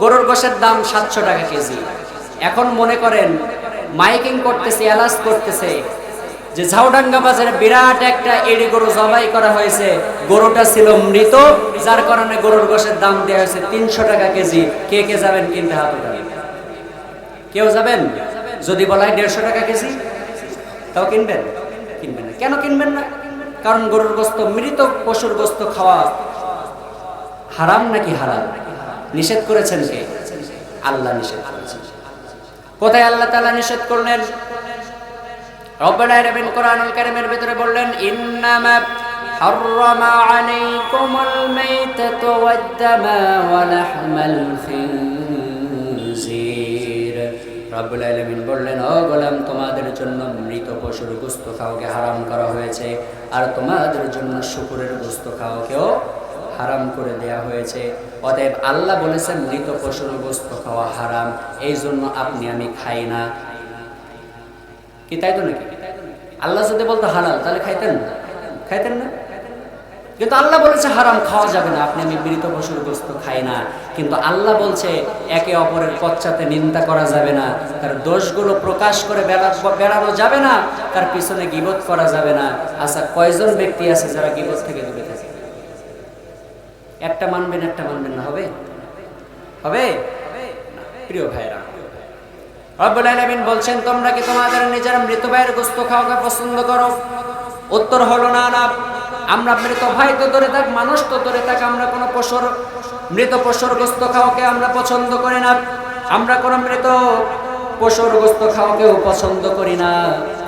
গরুর গোশের দাম সাতশো টাকা কেজি। এখন মনে করেন, মাইকিং করতেছে অ্যালাস করতেছে, যে ঝাউডাঙ্গা বাজারে বিরাট একটা এড়ি গরু জবাই করা হয়েছে, গরুটা ছিল মৃত, যার কারণে গরুর গোশের দাম দেওয়া হয়েছে তিনশো টাকা কেজি। কে কে যাবেন কিনতে হাত কেউ যাবেন? যদি বলা হয় দেড়শো টাকা কেজি, তাও কিনবেন? কিনবেন না। কেন কিনবেন না? কারণ গরুর গোস্ত মৃত, পশুর গোস্ত খাওয়া হারাম নাকি হারাম? নিষেধ করেছেন কে আল্লাহ নিষেধ করেছেন কোথায় আল্লাহ তাআলা নিষেধ করলেন রব্বুল আলামিন কোরআনুল কারীমের ভিতরে বললেন ইন্নামা حرم عليكم الميتة والدم ولحم الخنزير রব্বুল আলামিন বললেন ও গোলাম তোমাদের জন্য মৃত পশুর গোস্ত খাওয়াকে হারাম করা হয়েছে আর তোমাদের জন্য শুকুরের গোস্ত খাওয়াকেও হারাম করে দেয়া হয়েছে। অতএব আল্লাহ বলেছেন, মৃত পশুর গোস্ত খাওয়া হারাম এই জন্য আপনি আমি খাই না। কি তাই তো নাকি? আল্লাহ যদি বলতো হালাল, তাহলে খাইতেন না। খাইতেন না? কিন্তু আল্লাহ বলেছে হারাম, খাওয়া যাবে না। আপনি আমি মৃত পশুর গোস্ত খাই না। কিন্তু আল্লাহ বলছে, একে অপরের পশ্চাতে নিন্দা করা যাবে না। তার দোষগুলো প্রকাশ করে বেড়ানো যাবে না। তার পিছনে গিবত করা যাবে না। আচ্ছা কয়জন ব্যক্তি আছে যারা গিবত থেকে একটা মানবেন একটা মানবেন না, হবে? হবে? প্রিয় ভাইরা রব্বুল বলছেন, তোমরা কি তোমাদের নিজের মৃত ভাইয়ের গোস্ত খাওয়াকে পছন্দ করো? উত্তর হলো, না না। আমরা মৃত ভাই তো ধরে থাক, মানুষ তো ধরে থাক, আমরা কোনো পশুর, মৃত পশুর গোস্ত খাওয়াকে আমরা পছন্দ করি না। আমরা কোনো মৃত পশুর গোস্ত খাওয়াকেও পছন্দ করি না।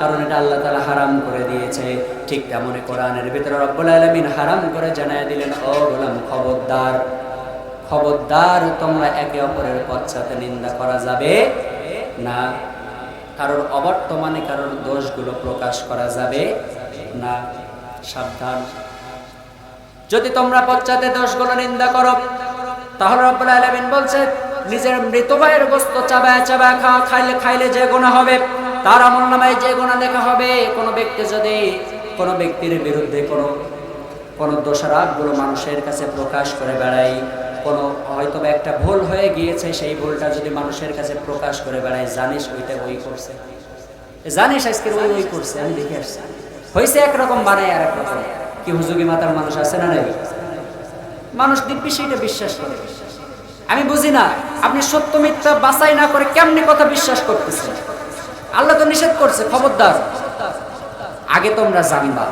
কারণ এটা আল্লাহ তালা হারাম করে দিয়েছে। ঠিক তেমনই কোরআনের ভিতরে রব্বুল আলামিন হারাম করে জানায় দিলেন, ও গোলাম খবরদার খবরদার, তোমরা একে অপরের পশ্চাতে নিন্দা করা যাবে না। কারোর অবর্তমানে কারোর দোষগুলো প্রকাশ করা যাবে না। সাবধান। যদি তোমরা পশ্চাতে দোষগুলো নিন্দা করো, তাহলে রব্বুল আলামিন বলছে, নিজের মৃত ভাইয়ের গোস্ত চাবায় চাবায় খাওয়া খাইলে খাইলে যে গুণা হবে। তার আমল নামায় যে গুণা লেখা হবে, কোনো ব্যক্তি যদি কোনো ব্যক্তির বিরুদ্ধে কোনো কোনো দোষারাগগুলো মানুষের কাছে প্রকাশ করে বেড়াই কোনো হয়তো একটা ভুল হয়ে গিয়েছে, সেই ভুলটা যদি মানুষের কাছে প্রকাশ করে বেড়াই জানিস ওইটা ওই করছে। জানিস আজকের ওই ওই করছে, আমি দেখে আসছি। হয়েছে একরকম বানায় আর একরকম। কি হুজুগি মাতার মানুষ আছে না নাই? মানুষ দিব্যি সেইটা বিশ্বাস করে। আমি বুঝি না, আপনি সত্য মিথ্যা বাছাই না করে কেমনি কথা বিশ্বাস করতেছেন? আল্লাহ তো নিষেধ করছে, খবরদার। আগে তোমরা জানবা।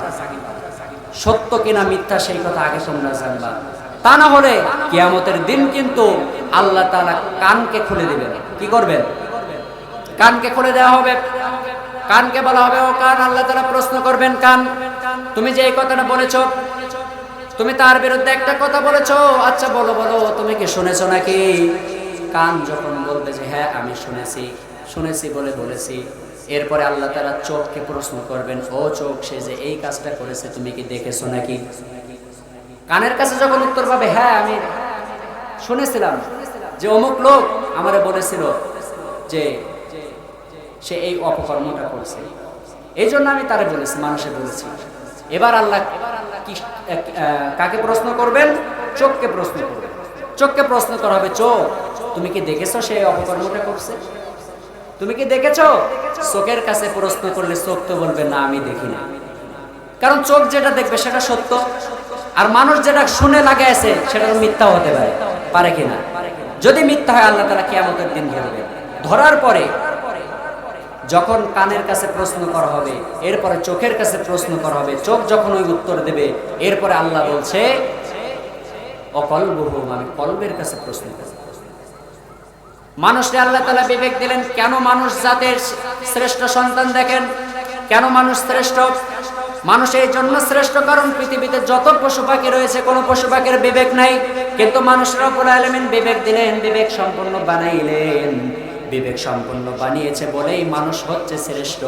সত্য কিনা মিথ্যা সেই কথা আগে তোমরা জানবা। তা না হলে কিয়ামতের দিন কিন্তু আল্লাহ তাআলা কানকে খুলে দিবেন। কি করবেন? কানকে খুলে দেওয়া হবে। কানকে বলা হবে, ও কান, আল্লাহ তাআলা প্রশ্ন করবেন, কান, তুমি যে এই কথাটা বলেছ, তুমি তার বিরুদ্ধে একটা কথা বলেছ আচ্ছা বলো বলো, তুমি কি শুনেছো নাকি? কান যখন বলবে যে হ্যাঁ আমি শুনেছি। শুনেছি বলে বলেছি। এরপরে আল্লাহ তারা চোখকে প্রশ্ন করবেন, ও চোখ, সে যে এই কাজটা করেছে, তুমি কি দেখেছ নাকি? কানের কাছে যখন উত্তর পাবে হ্যাঁ আমি শুনেছিলাম যে অমুক লোক আমারে বলেছিল যে সে এই অপকর্মটা করছে। এই জন্য আমি তারে বলেছি, মানুষে বলেছি। এবার আল্লাহ কাকে প্রশ্ন করবেন? চোখকে প্রশ্ন করবেন। চোখকে প্রশ্ন করা হবে, চোখ, তুমি কি দেখেছ সে অপকর্মটা করছে? তুমি কি দেখেছ? চোখের কাছে প্রশ্ন করলে চোখ তো বলবে, না, আমি দেখি না কারণ চোখ যেটা দেখবে সেটা সত্য, আর মানুষ যেটা শুনে লাগাইছে সেটা মিথ্যা হতে পারে পারে কিনা যদি মিথ্যা হয়, আল্লাহ তারা কেমতের দিন ধরবে। ধরার পরে যখন কানের কাছে প্রশ্ন করা হবে, এরপরে চোখের কাছে প্রশ্ন করা হবে, চোখ যখন ওই উত্তর দেবে, এরপরে আল্লাহ বলছে, অকলবহুম আমি কলবের কাছে প্রশ্ন করব মানুষকে আল্লাহ তালা বিবেক দিলেন, কেন মানুষ জাতের শ্রেষ্ঠ সন্তান দেখেন? কেন মানুষ শ্রেষ্ঠ? মানুষ এই জন্য শ্রেষ্ঠ কারণ পৃথিবীতে যত পশু পাখি রয়েছে, কোনো পশু পাখির বিবেক নাই। কিন্তু মানুষের উপর আলমিন বিবেক দিলেন, বিবেক সম্পন্ন বানাইলেন। বিবেক সম্পন্ন বানিয়েছে বলেই মানুষ হচ্ছে শ্রেষ্ঠ।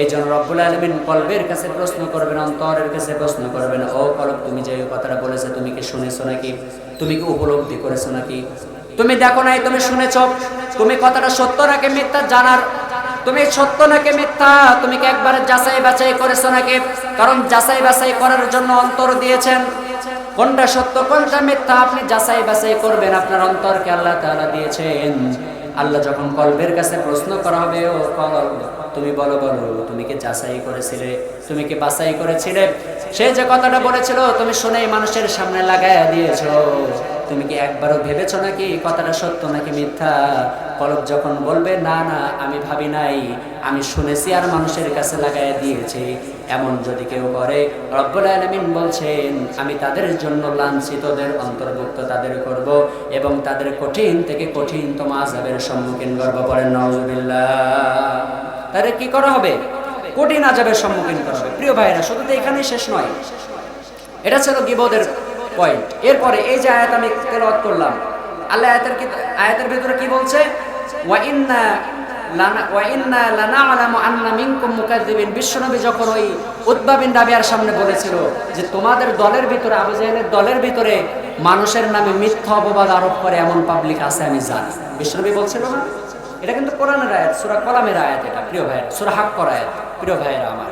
এই জন্য রব্বুল আলমিন কলবের কাছে প্রশ্ন করবেন, অন্তরের কাছে প্রশ্ন করবেন, ও কলব, তুমি যে কথাটা বলেছে, তুমি কি শুনেছো নাকি? তুমি কি উপলব্ধি করেছ নাকি? তুমি দেখো নাই, তুমি শুনেছ। তুমি কথাটা সত্য নাকি মিথ্যা জানার? তুমি সত্য নাকি মিথ্যা? তুমি কি একবার যাচাই বাছাই করেছ নাকি? কারণ যাচাই বাছাই করার জন্য অন্তর দিয়েছেন। কোনটা সত্য, কোনটা মিথ্যা আপনি যাচাই বাছাই করবেন। আপনার অন্তরকে আল্লাহ তাআলা দিয়েছেন। আল্লাহ যখন কলবের কাছে প্রশ্ন করা হবে, ও কলব, তুমি বলো বলো, তুমি কি যাচাই করেছিলে? তুমি কি বাছাই করেছিলে? সে যে কথাটা বলেছিল, তুমি শুনেই মানুষের সামনে লাগাইয়া দিয়েছ। তুমি কি একবারও ভেবেছো নাকি কথাটা সত্য নাকি মিথ্যা? কলব যখন বলবে, না না, আমি ভাবি নাই। আমি শুনেছি আর মানুষের কাছে লাগাইয়া দিয়েছি। এমন যদি কেউ করে, রব্বুল আলামিন বলছেন, আমি তাদের জন্য লাঞ্ছিতদের অন্তর্ভুক্ত তাদের করব এবং তাদের কঠিন থেকে কঠিন আযাবের সম্মুখীন করব পড়েন নওজুবিল্লাহ তাদের কি করা হবে? কঠিন আযাবের সম্মুখীন করা হবে। প্রিয় ভাইরা শুধু তো এখানেই শেষ নয়। এটা ছিল গিবদের পয়েন্ট এরপরে এই যে আয়াত আমি তেলাওয়াত করলাম, আল্লাহ আয়াতের কি আয়াতের ভিতরে কি বলছে? ওয়া ইন্না বিশ্বনবী যখন ওই সামনে বলেছিল যে তোমাদের দলের ভিতরে, আবু দলের ভিতরে মানুষের নামে মিথ্যা অপবাদ আরোপ করে এমন পাবলিক আছে, আমি জানি। বিশ্বনবী বলছিল না? এটা কিন্তু কোরআনের আয়াত, সূরা কলামের আয়াত এটা, প্রিয় ভাইয়ের, সূরা হাক্কর আয়াত, প্রিয় ভাইয়েরা আমার।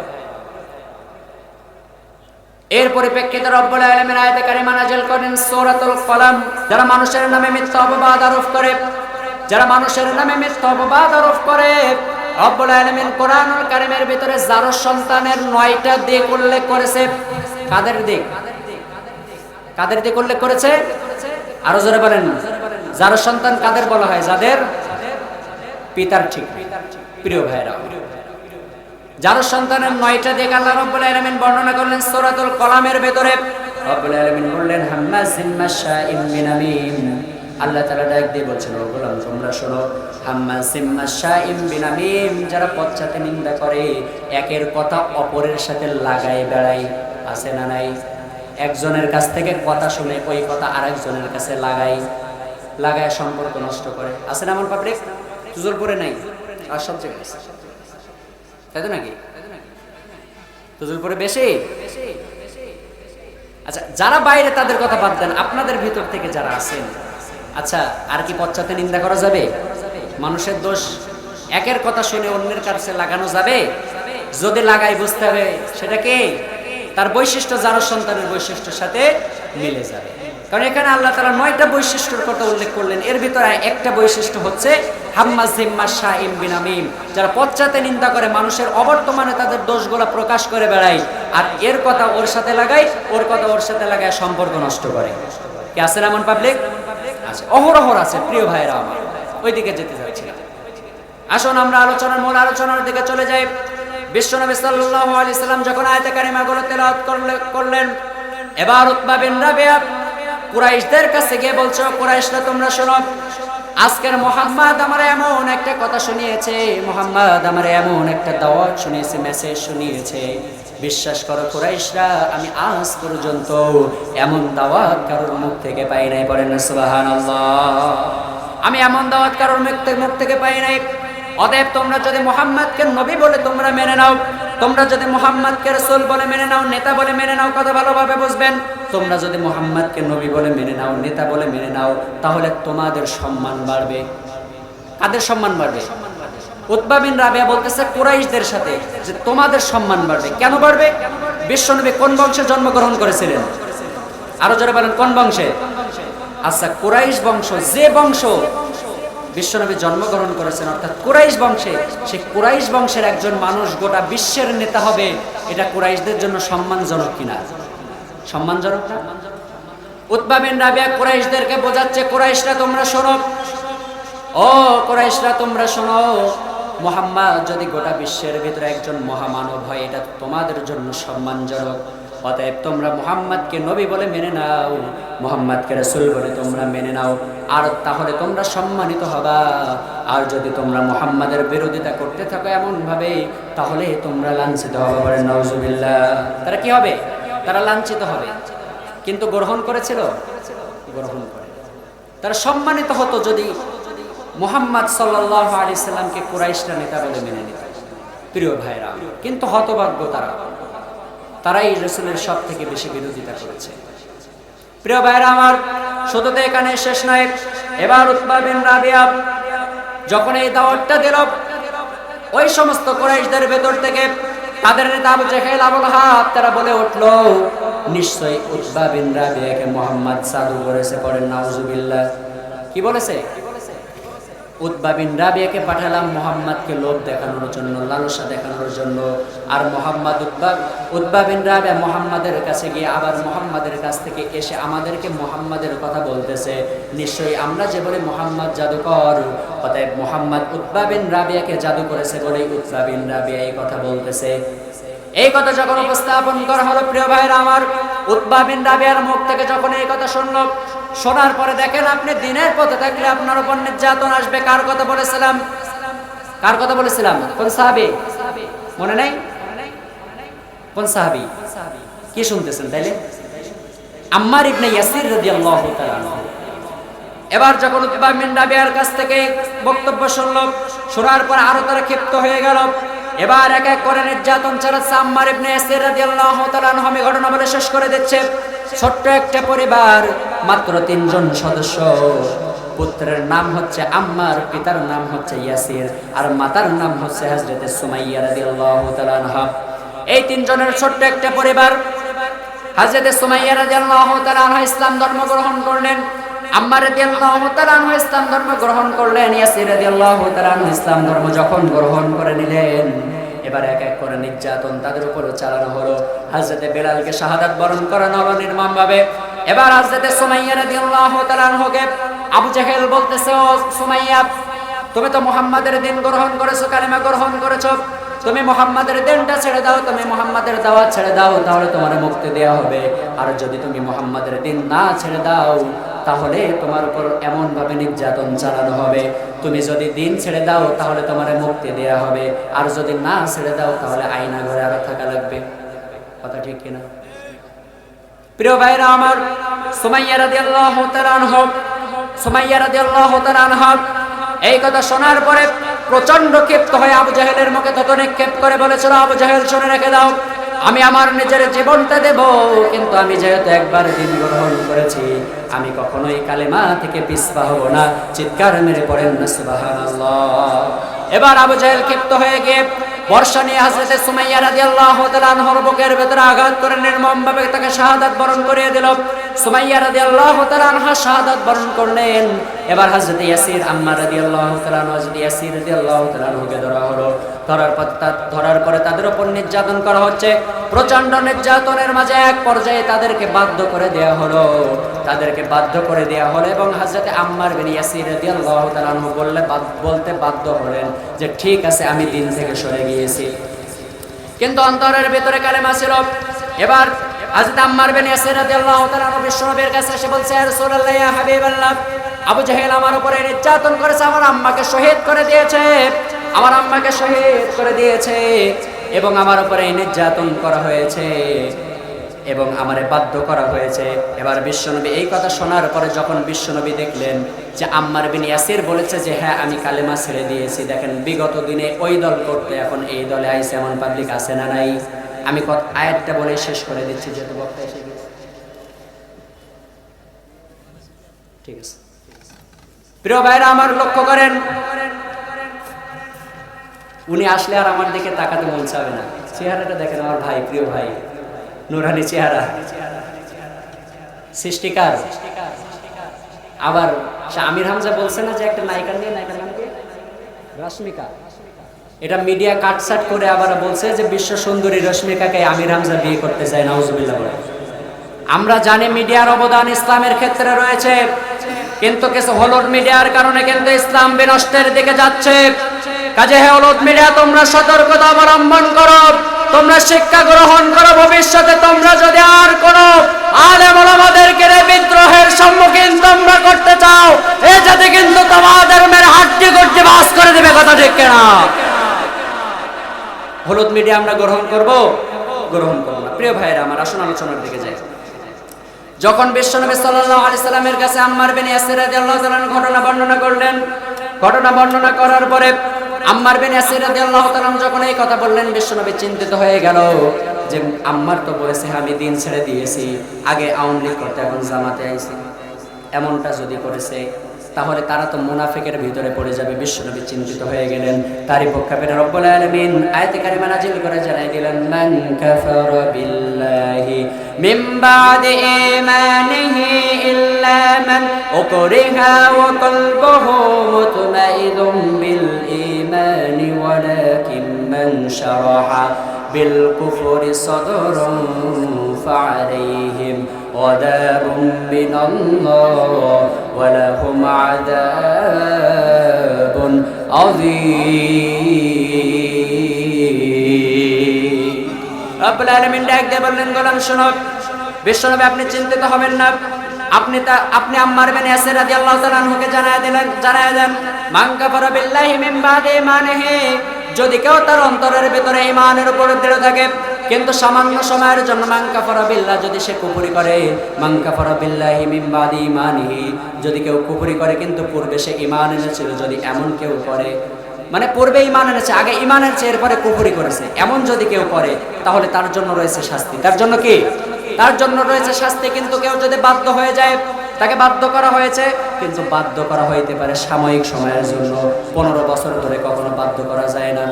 এর পরিপ্রেক্ষিতে রব্বুল আলামিন আয়াতে কারিমা নাযিল করেন সূরাতুল কলাম। যারা মানুষের নামে মিথ্যা অপবাদ আরোপ করে, যারা মানুষের নামে মিথ্যা অপবাদ আরোপ করে, রব্বুল আলামিন কোরআনুল কারিমের ভিতরে যার সন্তানের নয়টা দিক উল্লেখ করেছে, কাদের দিক? কাদের দিক উল্লেখ করেছে? আরও জোরে বলেন। যার সন্তান কাদের বলা হয়? যাদের পিতার ঠিক। প্রিয় ভাইরা যার সন্তানের নয়টা দিক আল্লাহ রাব্বুল আলামিন বর্ণনা করলেন সূরাতুল কলামের ভেতরে, রাব্বুল আলামিন বললেন হাম্মাজিন মাশাইম বিনামিম। আল্লাহ তাআলা ডাক দিয়ে বলছেন, ও গোলাম, তোমরা শোনো হাম্মাজিম মাশাইম বিনামিম, যারা পশ্চাতে নিন্দা করে, একের কথা অপরের সাথে লাগায় বেড়ায়, আছে না নাই? একজনের কাছ থেকে কথা শুনে ওই কথা আরেকজনের কাছে লাগাই লাগায় সম্পর্ক নষ্ট করে, আছে না এমন পাবলিক তুজলপুরে নাই, আর সব জায়গায়। তাই তো নাকি? তুজুলপুরে বেশি? আচ্ছা যারা বাইরে তাদের কথা বাদ দেন, আপনাদের ভিতর থেকে যারা আছেন আচ্ছা আর কি পশ্চাতে নিন্দা করা যাবে? মানুষের দোষ একের কথা শুনে অন্যের কাছে লাগানো যাবে? যদি লাগাই বুঝতে হবে সেটাকে তার বৈশিষ্ট্য যার সন্তানের বৈশিষ্ট্যের সাথে মিলে যাবে। কারণ এখানে আল্লাহ তারা নয়টা বৈশিষ্ট্যের কথা উল্লেখ করলেন। এর ভিতরে একটা বৈশিষ্ট্য হচ্ছে, হাম্মা জিম্মা শাহিম বিনামিম যারা পশ্চাতে নিন্দা করে, মানুষের অবর্তমানে তাদের দোষগুলো প্রকাশ করে বেড়ায়। আর এর কথা ওর সাথে লাগায়, ওর কথা ওর সাথে লাগায় সম্পর্ক নষ্ট করে। কি আছে না এমন পাবলিক আছে। অহরহর আছে, প্রিয় ভাইরা আমার। ওইদিকে যেতে চাচ্ছি আসুন আমরা আলোচনার মূল আলোচনার দিকে চলে যাই। বিশ্বনবী সাল্লাল্লাহু আলাইহি সাল্লাম যখন আয়াতে কারিমাগুলো তেলাওয়াত করলে- করলেন এবার উতবা বিন রাবিয়া কুরাইশদের কাছে গিয়ে বলছো, কুরাইশরা, তোমরা শোনো, আজকের মোহাম্মদ আমার এমন একটা কথা শুনিয়েছে, মোহাম্মদ আমার এমন একটা দাওয়াত শুনিয়েছে মেসেজ শুনিয়েছে। বিশ্বাস করো কুরাইশরা, আমি আজ পর্যন্ত এমন দাওয়াত কারোর মুখ থেকে পাই নাই, বলেন না, সুবহানাল্লাহ। আমি এমন দাওয়াত কারোর মুখ থেকে মুখ থেকে পাই নাই। অতএব তোমরা যদি মোহাম্মদকে নবী বলে তোমরা মেনে নাও তোমরা যদি মোহাম্মদকে রসুল বলে মেনে নাও, নেতা বলে মেনে নাও, কথা ভালোভাবে বুঝবেন। তোমরা যদি মোহাম্মদকে নবী বলে মেনে নাও, নেতা বলে মেনে নাও, তাহলে তোমাদের সম্মান বাড়বে। কাদের সম্মান বাড়বে? উতবা বিন রাবিয়া বলতেছে কুরাইশদের সাথে যে তোমাদের সম্মান বাড়বে। কেন বাড়বে? বিশ্বনবী কোন বংশে জন্মগ্রহণ করেছিলেন? আরও যারা বলেন, কোন বংশে? আচ্ছা কুরাইশ বংশ, যে বংশ বিশ্বনবী জন্মগ্রহণ করেছেন, অর্থাৎ কুরাইশ বংশে। সে কুরাইশ বংশের একজন মানুষ গোটা বিশ্বের নেতা হবে। এটা কুরাইশদের জন্য সম্মানজনক কিনা? সম্মানজনক না? উতবা বিন রাবিয়া কুরাইশদেরকে বোঝাচ্ছে, কুরাইশরা তোমরা শোনো। ও কুরাইশরা, তোমরা শোনো। মোহাম্মদ, যদি গোটা বিশ্বের ভিতরে একজন মহামানব হয়, এটা তোমাদের জন্য সম্মানজনক। অতএব তোমরা মোহাম্মদকে নবী বলে মেনে নাও। মোহাম্মদকে রসুল বলে তোমরা মেনে নাও। আর তাহলে তোমরা সম্মানিত হবা। আর যদি তোমরা মোহাম্মদের বিরোধিতা করতে থাকো এমন ভাবে তাহলে তোমরা লাঞ্ছিত হবে বলে তারা কি হবে? তারা লাঞ্ছিত হবে। কিন্তু গ্রহণ করেছিল? গ্রহণ করে। তারা সম্মানিত হতো যদি মোহাম্মদ সাল্লাহ আলি সাল্লামকে কুরাইশরা নেতা বলে মেনে নিত। প্রিয় ভাইরা, কিন্তু হতভাগ্য তারা। তারাই রসুলের সব থেকে বেশি বিরোধিতা করেছে। প্রিয় ভাইরা আমার শুধু তো এখানে শেষ নয় এবার উৎপা বিন রাবিয়া, যখন এই দাওয়াতটা দিল, ওই সমস্ত কোরাইশদের ভেতর থেকে তাদের নেতা আবু জেহেল আবুল হাব তারা বলে উঠল, নিশ্চয়ই উৎবা বিন রাবিয়াকে মোহাম্মদ সাধু করেছে পড়েন নাউজুবিল্লাহ। কি বলেছে? উৎবা বিন রাবিয়াকে পাঠালাম মোহাম্মদকে লোভ দেখানোর জন্য, লালসা দেখানোর জন্য। আর মোহাম্মদ উৎবা উৎবা বিন রাবিয়া মোহাম্মদের কাছে গিয়ে আবার মোহাম্মদের কাছ থেকে এসে আমাদেরকে মোহাম্মদের কথা বলতেছে, নিশ্চয়ই আমরা যে বলি মোহাম্মদ জাদুকর, অতএব মোহাম্মদ উৎবা বিন রাবিয়াকে জাদু করেছে বলেই উৎবা বিন রাবিয়া এই কথা বলতেছে। এই কথা যখন উপস্থাপন করা হলো, প্রিয় ভাইরা আমার উৎবা বিন রাবিয়ার মুখ থেকে যখন এই কথা শুনলো, শোনার পরে দেখেন আপনি দিনের পথে থাকলে আপনার উপর নির্যাতন আসবে। কার কথা বলেছিলাম? কার কথা বলেছিলাম? কোন সাহাবি? মনে নাই? কোন সাহাবি? কি শুনতেছেন তাইলে? আম্মার ইবনে ইয়াসির রাদিয়াল্লাহু তাআলা এবার যখন উতবা বিন রাবিয়ার কাছ থেকে বক্তব্য শুনল, শোনার পর আরও তারা ক্ষিপ্ত হয়ে গেল। এবার এক এক করে নির্যাতন চালাচ্ছে আম্মার ইবনে ইয়াসির রাদিয়াল্লাহু তাআলা আমি ঘটনা বলে শেষ করে দিচ্ছে। ছোট্ট একটা পরিবার, মাত্র তিনজন সদস্য। পুত্রের নাম হচ্ছে আম্মার, পিতার নাম হচ্ছে ইয়াসির, আর মাতার নাম হচ্ছে হযরতে সুমাইয়া রাদিয়াল্লাহু তাআলা আনহা। এই তিনজনের ছোট্ট একটা পরিবার। হযরতে সুমাইয়া রাদিয়াল্লাহু তাআলা আনহা ইসলাম ধর্ম গ্রহণ করলেন। আম্মার রাদিয়াল্লাহু ইসলাম ধর্ম গ্রহণ করলেন, ইয়াসির রাদিয়াল্লাহু তাআলা ইসলাম ধর্ম যখন গ্রহণ করে নিলেন, এবার এক এক করে নির্যাতন তাদের উপর চালানো হলো। হযরতে বেলালকে শাহাদাত বরণ করানো হলো নির্মমভাবে এবার হযরতে সুমাইয়া রাদিয়াল্লাহু তাআলা আনহুকে আবু জাহেল বলতেছে, ও সুমাইয়া, তুমি তো মুহাম্মাদের দিন গ্রহণ করেছ, কালিমা গ্রহণ করেছ। তুমি মোহাম্মদের দিনটা ছেড়ে দাও, তুমি মোহাম্মদের দাওয়াত ছেড়ে দাও, তাহলে তোমার মুক্তি দেওয়া হবে। আর যদি তুমি মোহাম্মদের দিন না ছেড়ে দাও তাহলে তোমার উপর এমনভাবে নির্যাতন চালানো হবে। তুমি যদি দিন ছেড়ে দাও, তাহলে তোমার মুক্তি দেওয়া হবে। আর যদি না ছেড়ে দাও, তাহলে আইনা ঘরে আরও থাকা লাগবে। কথা ঠিক কিনা? প্রিয় ভাইরা আমার, সুমাইয়া রাদিয়াল্লাহু তাআলা আনহা, সুমাইয়া রাদিয়াল্লাহু তাআলা আনহা, এই কথা শোনার পরে প্রচণ্ড ক্ষিপ্ত হয়ে আবু জাহেলের মুখে তত নিক্ষেপ করে বলেছিল, আবু জাহেল, শুনে রেখে দাও। আমি আমার নিজের জীবনটা দেব, কিন্তু আমি যেহেতু একবার দিন গ্রহণ করেছি, আমি কখনোই কালেমা থেকে পিসপা হব না, চিৎকার মেরে পড়েন না, সুবহানাল্লাহ। এবার আবু জাহেল ক্ষিপ্ত হয়ে গিয়ে বর্ষা নিয়ে হাজরতে সুমাইয়া রাদিয়াল্লাহু তাআলা আনহর বুকের ভেতরে আঘাত করে নির্মমভাবে তাকে শাহাদাত বরণ করিয়ে দিল। সুমাইয়া আনহা বরণ করলেন। এবার ইয়াসির আম্মা ইয়াসির ধরা হলো। ধরার পর ধরার পরে তাদের উপর নির্যাতন করা হচ্ছে। প্রচণ্ড নির্যাতনের মাঝে এক পর্যায়ে তাদেরকে বাধ্য করে দেয়া হলো। তাদেরকে বাধ্য করে দেয়া হলো এবং হযরত আম্মার বিন ইয়াসির রাদিয়াল্লাহু তাআলা বললে বলতে বাধ্য হলেন যে, ঠিক আছে, আমি দিন থেকে সরে গিয়েছি। কিন্তু অন্তরের ভিতরে কালেমা ছিল। এবার হযরত আম্মার বিন ইয়াসির রাদিয়াল্লাহু তাআলা নবী বিশ্বনবীর কাছে এসে বলছে ইয়া রাসূলুল্লাহ, ইয়া হাবিবাল্লাহ, আবু জাহেল আমার উপরে নির্যাতন করেছে, আমার আম্মাকে শহীদ করে দিয়েছে, আমার আম্মাকে শহীদ করে দিয়েছে এবং আমার উপরে নির্যাতন করা হয়েছে এবং আমারে বাধ্য করা হয়েছে। এবার বিশ্বনবী এই কথা শোনার পরে যখন বিশ্বনবী দেখলেন যে আম্মার বিন ইয়াসির বলেছে যে হ্যাঁ আমি কালেমা ছেড়ে দিয়েছি, দেখেন বিগত দিনে ওই দল করতে, এখন এই দলে আইসে, এমন পাবলিক আছে না নাই? আমি আয়াতটা বলে শেষ করে দিচ্ছি, যেহেতু বক্তা এসে গেছে। ঠিক আছে। প্রিয় ভাইরা, আমার লক্ষ্য করেন, উনি আসলে আর আমার দিকে তাকাতে মন চাবে না। চেহারাটা দেখেন আমার ভাই, প্রিয় ভাই নুরানি চেহারা। সৃষ্টিকার। আবার আমির হামজা বলছে না যে একটা নায়িকা নিয়ে, নায়িকার নাম রশ্মিকা। এটা মিডিয়া কাটসাট করে আবার বলছে যে বিশ্ব সুন্দরী রশ্মিকাকে আমির হামজা বিয়ে করতে চায় নাউজুবিল্লাহ বলে। আমরা জানি মিডিয়ার অবদান ইসলামের ক্ষেত্রে রয়েছে, কিন্তু কিছু হলুদ মিডিয়ার কারণে কিন্তু ইসলাম বিনষ্টের দিকে যাচ্ছে। কাজে হে হলুদ মিডিয়া, তোমরা সতর্কতা অবলম্বন করো, তোমরা শিক্ষা গ্রহণ করো, ভবিষ্যতে তোমরা যদি আর কোন আলেম ওলামাদেরকে বিদ্রোহের সম্মুখীন তোমরা করতে চাও, এ যাতে কিন্তু তোমাদের মেরে হাড্ডি গুড্ডি বাস করে দেবে, কথা ঠিক কেনা? হলুদ মিডিয়া আমরা গ্রহণ করব? গ্রহণ করব না। প্রিয় ভাইরা আমার আসুন আলোচনার দিকে যাই। যখন বিশ্বনবী সাল্লাল্লাহু আলাইহি সাল্লামের কাছে আম্মার বিন ইয়াসির রাদিয়াল্লাহু ঘটনা বর্ণনা করলেন, ঘটনা বর্ণনা করার পরে আম্মার বিন ইয়াসির রাদিয়াল্লাহু তাআলা যখন এই কথা বললেন, বিশ্বনবী চিন্তিত হয়ে গেল যে আম্মার তো বলেছে আমি দিন ছেড়ে দিয়েছি, আগে লীগ করতে এখন জামাতে আইছি। এমনটা যদি করেছে তাহলে তারা তো মুনাফিকের ভিতরে পড়ে যাবে বিশ্বনবী চিন্তিত হয়ে গেলেন তারই পক্ষাপেটে রব্বুল আলামিন আয়াতে কারিমা নাজিল করে জানাই দিলেন মান কাফারা বিল্লাহি মিন বাদি ঈমানিহি ইল্লা মান উকরিহা ওয়া কলবুহু মুতমাইদুম বিল ঈমানি ওয়ালাকিন মান শারাহা بالكفر صدرا فعليهم غضب من الله ولهم عذاب عظيم رب العالمين ডাক দিয়ে বললেন গোলাম শোনো বিশ্বনবী আপনি চিন্তিত হবেন না আপনি তা আপনি আম্মার বিন ইয়াসির রাদিয়াল্লাহু তাআলা আনহুকে জানায় দিলেন জানায় দেন মান কাফারা বিল্লাহি মিন বাদি মানহি যদি কেউ তার অন্তরের ভিতরে ইমানের উপর দৃঢ় থাকে কিন্তু সামান্য সময়ের জন্য মান কাফারা বিল্লাহ যদি সে কুফরি করে মান কাফারা বিল্লাহি মিন বাদি যদি কেউ কুফরি করে, কিন্তু পূর্বে সে ইমান এনেছিল, যদি এমন কেউ করে মানে পূর্বে ইমান এনেছে, আগে ইমান এনেছে, এরপরে কুফরি করেছে, এমন যদি কেউ করে, তাহলে তার জন্য রয়েছে শাস্তি। তার জন্য কি? তার জন্য রয়েছে শাস্তি, কিন্তু কেউ যদি বাধ্য হয়ে যায়, তাকে বাধ্য করা হয়েছে, কিন্তু বাধ্য করা হইতে পারে সাময়িক সময়ের জন্য। পনেরো বছর ধরে কখনো বাধ্য করা যায় না।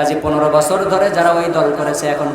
কাজে পনেরো বছর ধরে যারা ওই দল করেছে এখন